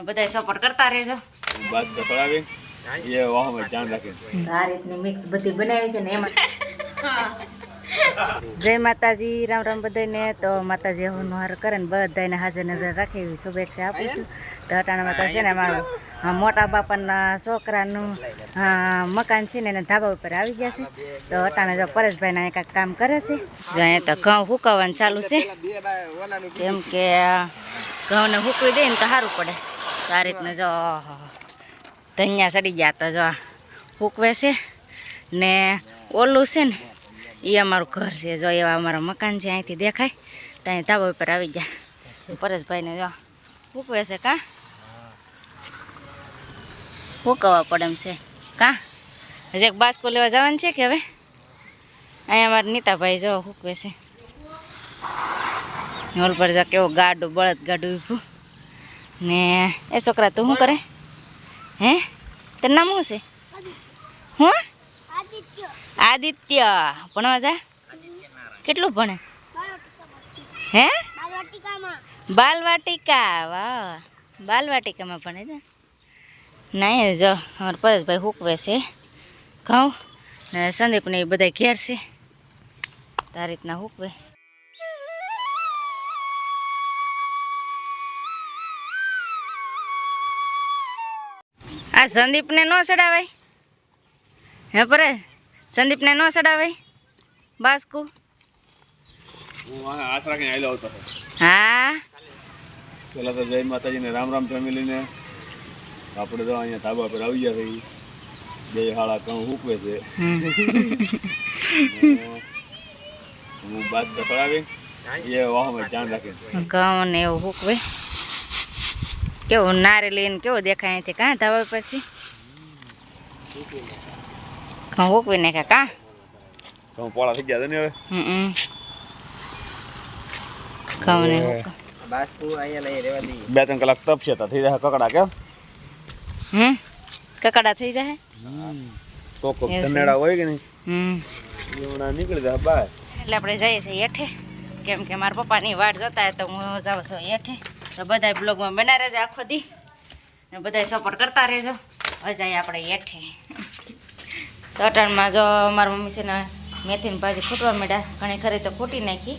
ને બધા સપોર્ટ કરતા રહેજો. બસ કસડાવી એ વાહમાં ધ્યાન રાખે. આ રીતની મિક્સ બધી બનાવી છે ને એમાં. જય માતાજી રામ રામ બધાને તો માતાજી હું હાર કરે ને બધાને હાજર નજર રાખી એવી શુભેચ્છા આપીશું તો અટાણામાં તો છે ને મારું મોટા બાપાના છોકરાનું મકાન છે ને એને ધાબા ઉપર આવી ગયા છે. તો અટાણે જો પરેશભાઈના એક કામ કરે છે. જો અહીંયા તો ઘઉં હુકવવાનું ચાલુ છે. કેમ કે ઘઉંને હુકવી દે ને તો સારું પડે. તો આ રીતના જો ધનિયા સડી ગયા તો જો, ફૂકવે છે ને ઓલું છે ને એ અમારું ઘર છે જો, એવા અમારા મકાન છે, અહીંથી દેખાય. ત્યાં ધાબા ઉપર આવી ગયા. પરેશભાઈને જો, ફૂકવે છે કા? હૂકવવા પડે એમ છે. કા? હજી એક બાસ્કો લેવા જવાનું છે કે હવે? અહીંયા અમારા નીતાભાઈ જો હૂકવે છે. હોલ પર જો કેવો ગાડું બળદ ગાડું ઊભું ને એ છોકરા, તું શું કરે? હે? તારું નામ શું છે? હું? આદિત્ય. ભણવા જા. કેટલું ભણે? હે? બાલવાટિકા. વાહ. બાલવાટિકામાં ભણે છે? એ જો, અમારા પરેશભાઈ હુકવે છે. ઘઉં ને સંદીપને એ બધા ઘેર છે. તારી રીતના હુકવે. આ સંદીપને ન ચડાવાય? હે પરે સંદીપને ન ચડાવાય? બાસ્કુ? હું પેલા તો જય માતાજીને રામ રામ ફેમિલીને. આપણે તો અહીંયા ધાબા પર આવી ગયા છે બે હાળા કણ હૂકવે છે. હું બાસ કસડાવી એ વાહમાં ધ્યાન રાખે. કણ ને એવું હૂકવે. કેવું નારેલી લઈને કેવું દેખાય અહીંથી? કાં ધાબા પરથી ઘઉં હૂકવી નાખ્યા કાં? ઘઉં પોળા થઈ ગયા ને હવે. હમ ઘઉં ને બે ત્રણ કલાક તપશે તો થઈ જશે કકડા કેમ હમ? કકડા થઈ જાય? તો કોક એવું હોય કે નહીં? હમ. એ હમણાં નીકળી જાય બહાર એટલે આપણે જઈએ છીએ હેઠે. કેમ કે મારા પપ્પાની વાટ જોતા હોય તો હું જાઉં છું હેઠે. તો બધા બ્લોગમાં બના રહેજો આખો દી. ને બધા સપોર્ટ કરતા રહેજો. હવે જઈએ આપણે હેઠે. તો જો મારા મમ્મી છે ને મેથીની ભાજી ખૂટવા માંડ્યા. ઘણી ખરી તો ખૂટી નાખી.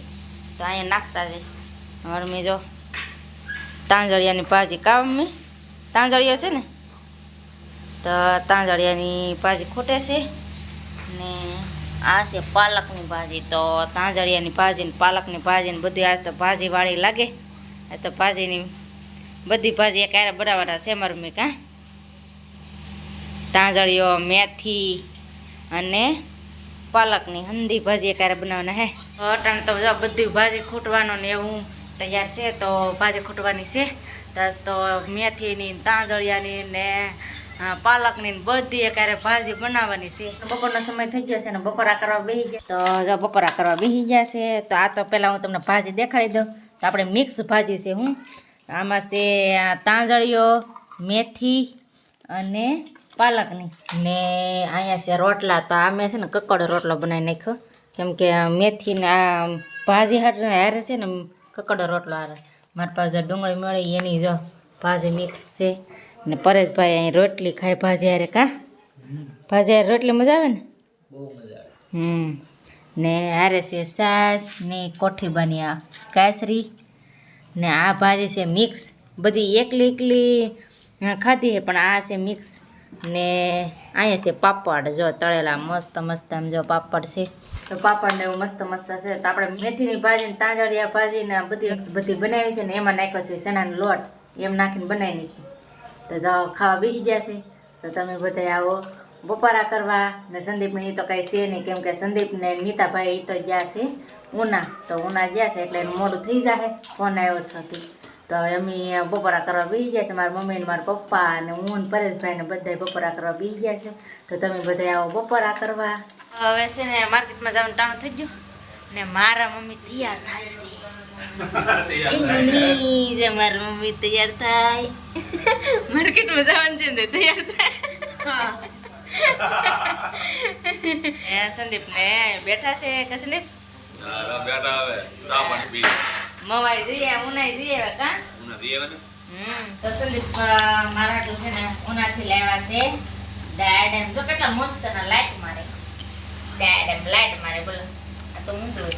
તો અહીંયા નાખતા જાય મમ્મી જો તાંજળિયાની ભાજી કામ મમ્મી. તાંજળિયા છે ને? તો તાંજળિયાની ભાજી ખૂટે છે. ને આ છે પાલકની ભાજી. તો તાંજળિયાની ભાજી ને પાલકની ભાજી ને બધી આજ તો ભાજીવાળી લાગે. આજ તો ભાજીની બધી ભાજી ક્યારે બનાવવાના છે મારું મેં કાં. તાંજળીઓ મેથી અને પાલકની હંધી ભાજી ક્યારે બનાવવાના હે. અટાણ તો જો બધી ભાજી ખૂટવાનો ને એવું તૈયાર છે તો ભાજી ખૂટવાની છે. તો તો મેથીની તાંજળિયાની ને પાલકની બધી ક્યારે ભાજી બનાવવાની છે. બપોરનો સમય થઈ ગયો છે ને બપોરા કરવા બેસી ગયા. તો જો બપોરા કરવા બેસી ગયા છે તો આ તો પહેલાં હું તમને ભાજી દેખાડી દઉં. તો આપણે મિક્સ ભાજી છે હું. આમાં છે આ તાંજળીઓ મેથી અને પાલકની. ને અહીંયા છે રોટલા તો આ મેં છે ને કકડો રોટલો બનાવી નાખ્યો. કેમ કે મેથી ને આ ભાજી હારે હારે છે ને કકડો રોટલો હારે. મારી પાસે ડુંગળી મળી એની જો ભાજી મિક્સ છે. ને પરેશભાઈ અહીં રોટલી ખાય ભાજી હારે કા? ભાજી હારે રોટલી મજા આવે ને? હમ. ને હારે છે સાસ ને કોઠીબાની બન્યા. કાસરી ને આ ભાજી છે મિક્સ. બધી એકલી એકલી ખાધી છે, પણ આ છે મિક્સ. ને અહીંયા છે પાપડ. જો તળેલા મસ્ત મસ્ત એમ જો પાપડ છે. તો પાપડ ને એવું મસ્ત મસ્ત છે. તો આપણે મેથીની ભાજી ને તાંજળિયા ભાજી ને બધી બધી બનાવી છે ને એમાં નાખ્યો છે ચણાનો લોટ. એમ નાખીને બનાવી નાખી. તો જાઓ, ખાવા બેસી જશે તો તમે બધા આવો. બપોરા કરવા ને સંદીપને એ તો કાંઈ છે નહીં કેમ કે સંદીપ ને નીતાભાઈ એ તો ગયા છે ઉના તો ઉના ગયા છે એટલે એનું મોડું થઈ જશે ફોન આવ્યો છથી તો અમે બપોરા કરવા બી ગયા છે મારા મમ્મી ને મારા પપ્પા અને હું ને પરેશભાઈ ને બધા બપોરા કરવા બી ગયા છે. તો તમે બધા આવો બપોરા કરવા. હવે છે ને માર્કેટમાં જવાનું ટાણું થઈ ગયું ને મારા મમ્મી તૈયાર થાય છે. મમ્મી જે મારી મમ્મી તૈયાર થાય. માર્કેટમાં જવાનું છે ને તૈયાર થાય. એ સંદીપ ને બેઠા છે કે સંદીપ? બેઠા આવે ચા પાણી પી મવાઈ જઈએ ઉનાઈ જઈએ કા? હમ. તો સંદીપ મારા તો છે ને ઉનાથી લેવા છે. દાડ એમ તો કેટલા મસ્ત ના લાઈટ મારે. ડાયડેમ લાઈટ મારે બોલો. આ તો ઊંધું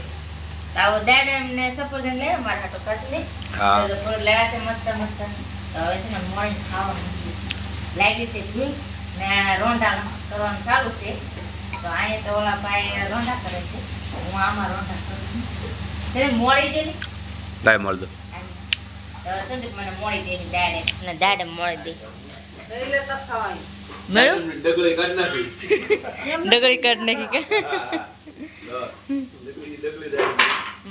તો આવો ડાયડેમ ને સફરજન લેવા મારા હાટુ કાચલી હા. તો લેવા છે મસ્ત મસ્ત. તો હવે છે ને મોણ ખાવાનું લાગી છે ભૂખ ને રોંઢા કરવાનું ચાલુ છે. તો અહીંયા તો ઓલા ભાઈ રોંઢા કરે છે. હું આમાં રોંઢા કરું છું. મોડી દે ને લાય મળ દો. સંદીપ મને મોડી દે દાડે ને દાડે મોડી દે. મેળું? ડગલી કાઢ નાખી. ડગડી કાઢ નાખી કે? ડગલી ડગલી દાય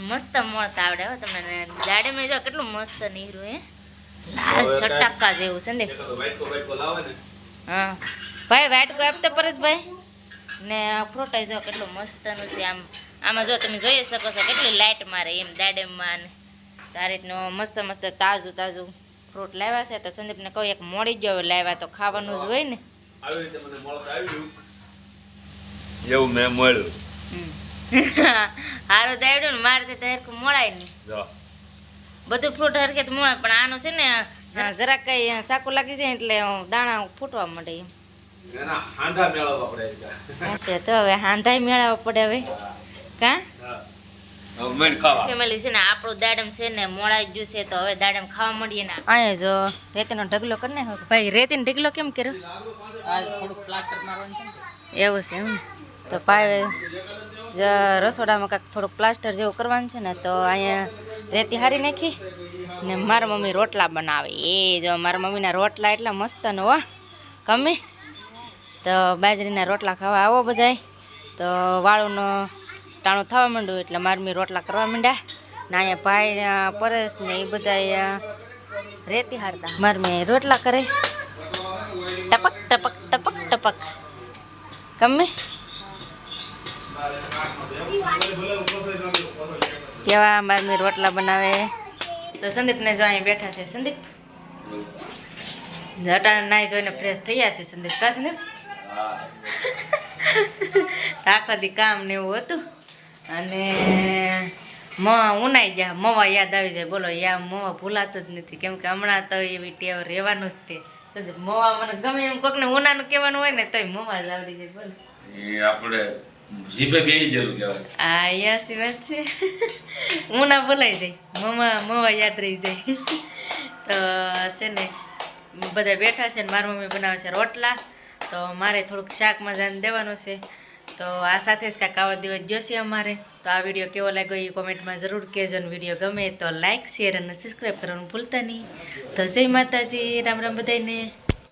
મસ્ત મળતા આવડે હો તમને. દાડે મેં જો કેટલું મસ્ત નીરું હે. લાલ છટાકા જેવું લાવે ને. હા. ભાઈ વાટકો આપતા પરેશભાઈ ને ફ્રોટાઈ જો કેટલું મસ્તનું છે. આમ આમાં જો તમે જોઈ શકો છો કેટલી લાઇટ મારે એમ દાડેમાં ને આ રીતનું મસ્ત મસ્ત તાજું તાજું ફ્રૂટ લાવ્યા છે. તો સંદીપને કહું એક મોડી ગયો લાવ્યા તો ખાવાનું જ હોય ને. આવ્યું. એવું મેં મળ્યું. હારું તો આવડ્યું ને મારે તો હરખું મળાય નહીં. બધું ફ્રૂટ હરખે તો મળે પણ આનું છે ને જરાક કઈ સાકું લાગી જાય એટલે દાણા ફૂટવા માંડે એમ. એના હાંડા મેળવવા પડે હશે તો હવે હાંધાઈ મેળવવા પડે હવે. કા? ફેમિલી છે ને આપણું દાડમ છે ને મોળાઈ ગયું છે તો હવે દાડમ ખાવા મળીએ ને. અહીંયા જો રેતીનો ઢગલો કરી ભાઈ રેતીનો ઢગલો કેમ કર્યો? એવું છે એમ ને. તો પાવે જ રસોડામાં કાંઈક થોડુંક પ્લાસ્ટર જેવું કરવાનું છે ને તો અહીંયા રેતી હારી નાખી ને મારા મમ્મી રોટલા બનાવે. એ જો મારા મમ્મીના રોટલા એટલા મસ્ત ને હો. ગમે? તો બાજરીના રોટલા ખાવા આવો બધાય. તો વાળુંનો ટાણું થવા માંડ્યું એટલે મારમી રોટલા કરવા માંડ્યા. ને અહીંયા ભાઈ પરેશ ને એ બધા રેતી હારતા. મારે મમ્મી રોટલા કરે. ટપક ટપક ટપક ટપક. ગમે? કેવા મારમી રોટલા બનાવે? તો સંદીપને જો અહીં બેઠા છે. સંદીપ? જટાને નાહી જોઈને ફ્રેશ થઈ ગયા છે સંદીપ. કા સંદીપ? આખો કામ ને એવું હતું. અને મ ઉનાઈ ગયા. મવા યાદ આવી જાય. બોલો યા મવા ભૂલાતું જ નથી. કેમ કે હમણાં તો એવી ટેવ રહેવાનું જ તે. મવા મને ગમે એમ કોકને ઉનાનું કહેવાનું હોય ને તોય મવા જ આવડી જાય. બોલો. આપણે જીભે બેહી ગયેલું કહેવાય. આ યાસી વાત છે. ઉના બોલાઈ જાય. મમા મવા યાદ રહી જાય. તો છે ને બધા બેઠા છે ને મારી મમ્મી બનાવે છે રોટલા. તો મારે થોડુંક શાક મજાને દેવાનું છે. તો આ સાથે જ કાંઈક આવો દિવસ જોશે અમારે. તો આ વીડિયો કેવો લાગ્યો એ કોમેન્ટમાં જરૂર કહેજો વીડિયો ગમે તો લાઇક શેર અને સબસ્ક્રાઈબ કરવાનું ભૂલતા નહીં. તો જય માતાજી, રામ રામ બધાને